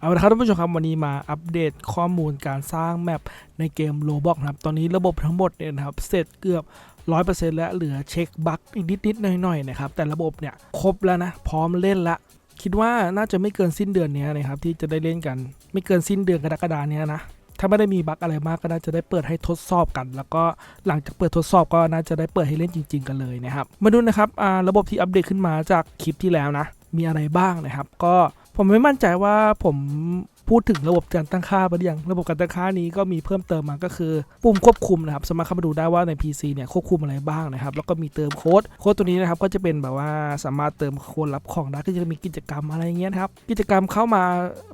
เอาละครับท่านผู้ชมครับวันนี้มาอัปเดตข้อมูลการสร้างแมปในเกม Roblox นะครับ ตอนนี้ระบบทั้งหมดเนี่ยนะครับ เสร็จเกือบ 100%แล้วเหลือเช็คบั๊กอีกนิดๆหน่อยๆนะครับ แต่ระบบเนี่ยครบแล้วนะ พร้อมเล่นละ คิดว่าน่าจะไม่เกินสิ้นเดือนนี้นะครับ ที่จะได้เล่นกัน ไม่เกินสิ้นเดือนกรกฎาเนี้ยนะถ้าไม่ได้มีบั๊กอะไรมากก็น่าจะได้เปิดให้ทดสอบกัน แล้วก็หลังจากเปิดทดสอบก็น่าจะได้เปิดให้เล่นจริง ๆ กันเลยนะครับ มาดูนะครับอ่าระบบที่อัปเดตขึ้นมาจากคลิปที่แล้วนะ มีอะไรบ้างนะครับ ก็ ผมไม่มั่นใจว่าผม พูดถึงระบบการตั้งค่าไปหรือยังระบบการตั้งค่านี้ก็มีเพิ่มเติมมาก็คือ ปุ่มควบคุมนะครับสามารถเข้ามาดูได้ว่าใน PC เนี่ยควบคุมอะไรบ้างนะครับ แล้วก็มีเติมโค้ดโค้ดตัวนี้นะครับก็จะเป็นแบบว่าสามารถเติมโค้ดรับของได้ก็จะมีกิจกรรมอะไรเงี้ยครับกิจกรรมเข้ามา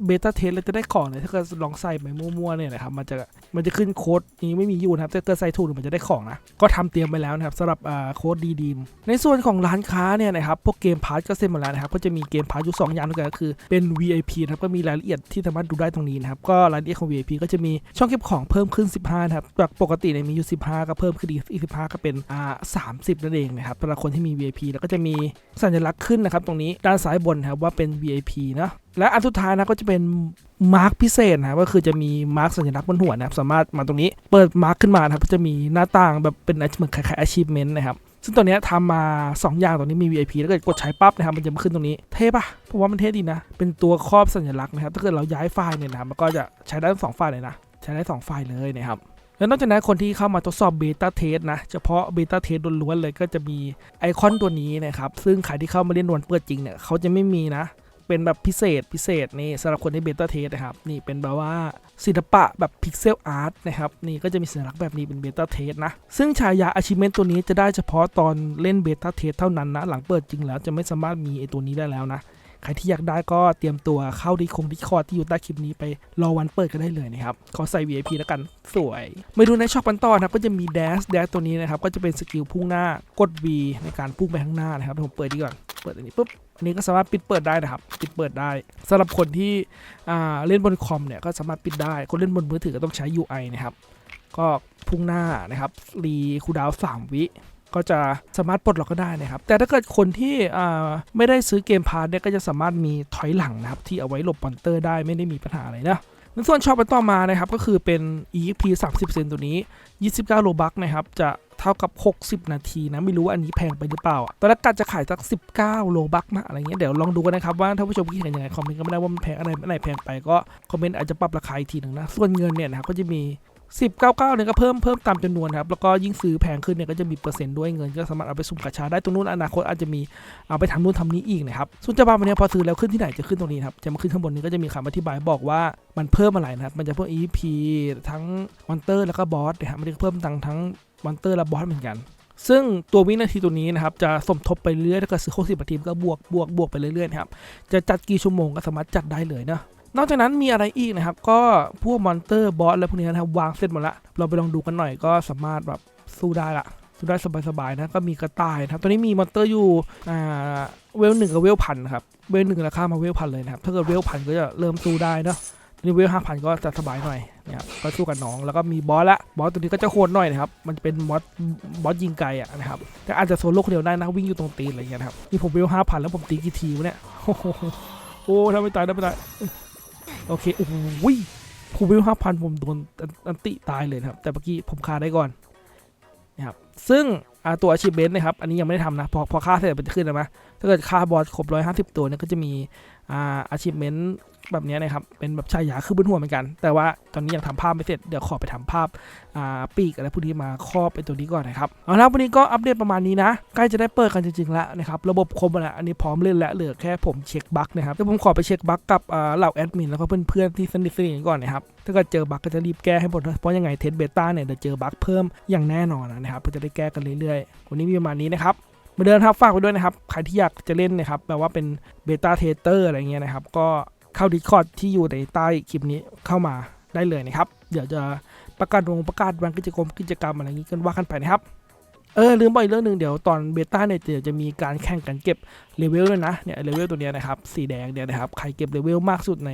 เบต้าเทสแล้วจะได้ของเนี่ยถ้าเกิดลองใส่ไปมั่วๆเนี่ยนะครับมันจะมันจะขึ้นโค้ดนี้ไม่มีอยู่นะครับถ้าเกิดใส่ถูกมันจะได้ของนะก็ทำเตรียมไปแล้วนะครับสำหรับอ่าโค้ดดีดีมในส่วนของร้านค้าเนี่ยนะครับพวกเกมพาร์ทก็เซ็นหมดแล้วนะครับก็จะมีเกมพาร์ทอยู่สองอย่างด้วยกันก็คือเป็น VIP นะครับก็มีรายละเอียดที่สามารถดูได้ตรงนี้นะครับ ก็รายละเอียดของ VIP ก็จะมีช่องเก็บของเพิ่มขึ้น 15 นะครับ จากปกติเนี่ยมีอยู่ 15 ก็เพิ่มขึ้นอีก 15 ก็เป็นอ่า30 นั่นเองนะครับสำหรับคนที่มี VIP แล้วก็จะมีสัญลักษณ์ขึ้นนะครับ ตรงนี้ด้านซ้ายบนครับว่าเป็น VIP นะและอันสุดท้ายนะก็จะเป็นมาร์กพิเศษนะครับก็คือจะมีมาร์กสัญลักษณ์บนหัวนะครับสามารถมาตรงนี้เปิดมาร์กขึ้นมานะครับก็จะมีหน้าต่างแบบเป็นเหมือนคล้ายๆ achievement นะครับ ซึ่งตัวเนี้ยทำมา 2 อย่างตัวนี้มี VIP แล้วก็กดใช้ปั๊บนะครับมันจะมาขึ้นตรงนี้เท่ปะผมว่ามันเท่ดีนะ เป็นตัวครอบสัญลักษณ์นะครับถ้าเกิดเราย้ายไฟล์เนี่ยนะมันก็จะใช้ได้ทั้งสองไฟล์เลยนะใช้ได้2ไฟล์เลยนะครับแล้วนอกจากนั้นคนที่เข้ามาทดสอบเบต้าเทสนะ เฉพาะเบต้าเทสล้วนๆเลยก็จะมีไอคอนตัวนี้นะครับ ซึ่งใครที่เข้ามาเล่นวันเปิดจริงเนี่ยเขาจะไม่มีนะ เป็นแบบพิเศษพิเศษนี่สำหรับคนที่เบต้าเทสนะครับนี่เป็นแบบว่าศิลปะแบบพิกเซลอาร์ตนะครับนี่ก็จะมีสัญลักษณ์แบบนี้เป็นเบต้าเทสนะ ซึ่งฉายา achievement ตัวนี้จะได้เฉพาะตอนเล่นเบต้าเทสเท่านั้นนะ หลังเปิดจริงแล้วจะไม่สามารถมีไอตัวนี้ได้แล้วนะ ใครที่อยากได้ก็เตรียมตัวเข้าดีคงดิคอร์ที่อยู่ใต้คลิปนี้ไปรอวันเปิดกันได้เลยนะครับขอใส่ VIP แล้วกันสวยมาดูในช็อปกันต่อนะครับก็จะมี dash dash ตัวนี้นะครับก็จะเป็นสกิลพุ่งหน้ากด V ในการพุ่งไปข้างหน้านะครับผมเปิดดีก่อน เปิดอันนี้ปุ๊บอันนี้ก็สามารถปิดเปิดได้นะครับ ปิดเปิดได้สำหรับคนที่อ่าเล่นบนคอมเนี่ยก็สามารถปิดได้ คนเล่นบนมือถือก็ต้องใช้ UI นะครับ ก็พุ่งหน้านะครับ รีคูดาวน์3วิ ก็จะสามารถปลดล็อกก็ได้นะครับ แต่ถ้าเกิดคนที่อ่าไม่ได้ซื้อเกมพาร์ทเนี่ยก็จะสามารถมีถอยหลังนะครับ ที่เอาไว้หลบมอนเตอร์ได้ไม่ได้มีปัญหาอะไรนะในส่วนช็อปกันต่อมานะครับก็คือเป็น EXP 30เซนตัวนี้ 29 โลบักนะครับจะ ท่ากับ 60 นาทีนะ ไม่รู้ว่าอันนี้แพงไปหรือเปล่า ตอนแรกกะจะขายสัก 19 โลบักมาอะไรเงี้ย เดี๋ยวลองดูกันนะครับว่าถ้าผู้ชมคิดเห็นยังไง คอมเมนต์ก็ไม่ได้ว่ามันแพงอะไรไม่ไหนแพงไปก็คอมเมนต์อาจจะปรับราคาอีกทีหนึ่งนะ ส่วนเงินเนี่ยนะครับก็จะมี 10 99เนี่ยก็เพิ่มเพิ่มตามจำนวนครับ แล้วก็ยิ่งซื้อแพงขึ้นเนี่ยก็จะมีเปอร์เซ็นต์ด้วยเงิน ก็สามารถเอาไปสุ่มกาชาได้ตรงนู้นอนาคตอาจจะมีเอาไปทำนู่นทำนี้อีกนะครับส่วนจะบาวันนี้พอซื้อแล้วขึ้นที่ไหนจะขึ้นตรงนี้ครับจะมาขึ้นข้างบนนี้ก็จะมีคำอธิบายบอกว่ามันเพิ่มอะไรนะครับมันจะเพิ่ม EP ทั้งมอนเตอร์แล้วก็บอสนะครับมันจะเพิ่มตังทั้งมอนเตอร์และบอสเหมือนกันซึ่งตัววินาทีตัวนี้นะครับจะสมทบไปเรื่อยถ้าเกิดซื้อ60นาทีก็บวกบวกบวกไปเรื่อยๆครับจะจัดกี่ชั่วโมงก็สามารถจัดได้เลยนะ นอกจากนั้นมีอะไรอีกนะครับ ก็พวกมอนเตอร์บอสอะไรพวกนี้นะครับวางเสร็จหมดละเราไปลองดูกันหน่อยก็สามารถแบบสู้ได้ละสู้ได้สบายๆนะก็มีกระต่ายนะครับตอนนี้มีมอนเตอร์อยู่อ่าเวลหนึ่งกับเวลพันครับเวลหนึ่งราคามาเวลพันเลยนะครับถ้าเกิดเวลพันก็จะเริ่มสู้ได้เนะตอนนี้เวลห้าพันก็จะสบายหน่อยนะครับก็สู้กับน้องแล้วก็มีบอสละบอสตัวนี้ก็จะโหดหน่อยนะครับมันเป็นบอสบอสยิงไกลอะนะครับแต่อาจจะโซโล่คนเดียวได้นะวิ่งอยู่ตรงตีนอะไรอย่างเงี้ยครับนี่ผมเวลห้าพันแล้วผมตีกี่ทีวะเนี่ยโอ้โหทำไม่ตายทำไม่ตาย โอเคโอ้โหผมวิวห้าพันผมโดนอันติตายเลยนะครับ แต่เมื่อกี้ผมฆ่าได้ก่อนนะครับซึ่งตัวอาชีพเบนนะครับ อันนี้ยังไม่ได้ทำนะ พอพอฆ่าเสร็จมันจะขึ้นนะมะถ้าเกิดฆ่าบอสครบร้อยห้าสิบตัวเนี่ยก็จะมี อ่าชีพเมนแบบนี้นะครับ เป็นแบบชายาคือบนหัวเหมือนกัน แต่ว่าตอนนี้ยังทำภาพไม่เสร็จ เดี๋ยวขอไปทำภาพอาปีกอะไรพวกนี้มาครอบเป็นตัวนี้ก่อนนะครับ เอาละวันนี้ก็อัปเดตประมาณนี้นะ ใกล้จะได้เปิดกันจริงๆแล้วนะครับ ระบบครบแล้วอันนี้พร้อมเล่นแล้ว เหลือแค่ผมเช็คบั๊กนะครับ เดี๋ยวผมขอไปเช็คบั๊กกับเหล่าแอดมินแล้วก็เพื่อนๆที่สนิทสนิทก่อนนะครับ ถ้าเกิดเจอบั๊กก็จะรีบแก้ให้หมดเพราะยังไงเทสเบต้าเนี่ยเดี๋ยวเจอบั๊กเพิ่มอย่างแน่นอนนะครับเพื่อจะได้แก้กันเรื่อยๆ วันนี้มีประมาณนี้นะครับ เหมาเดินครับฝากไว้ด้วยนะครับ ใครที่อยากจะเล่นนะครับแบบว่าเป็นเบต้าเทสเตอร์อะไรเงี้ยนะครับ ก็เข้า Discord ที่อยู่ในใต้คลิปนี้เข้ามาได้เลยนะครับ เดี๋ยวจะประกาศวงประกาศวันกิจกรรมกิจกรรมอะไรอย่างงี้กันว่ากันไปนะครับ เออลืมบอกอีกเรื่องหนึ่งเดี๋ยวตอนเบต้าเนี่ยเดี๋ยวจะมีการแข่งกันเก็บเลเวลด้วยนะเนี่ยเลเวลตัวเนี้ยนะครับสีแดงเนี่ยนะครับใครเก็บเลเวลมากสุดใน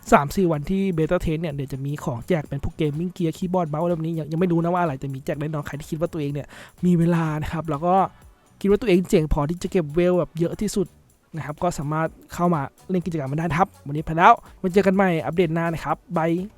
3-4 วันที่เบต้าเทสเนี่ยเดี๋ยวจะมีของแจกเป็นพวกเกมมิ่งเกียร์คีย์บอร์ดเมาส์อะไรแบบนี้ยังยังไม่รู้นะว่าอะไรแต่มีแจกแน่นอนใครที่คิดว่าตัวเองเนี่ยมีเวลานะครับแล้วก็ คิดว่าตัวเองเจ๋งพอที่จะเก็บเวลแบบเยอะที่สุดนะครับ ก็สามารถเข้ามาเล่นกิจกรรมมาได้ครับ วันนี้ไปแล้วมาเจอกันใหม่อัปเดตหน้านะครับบาย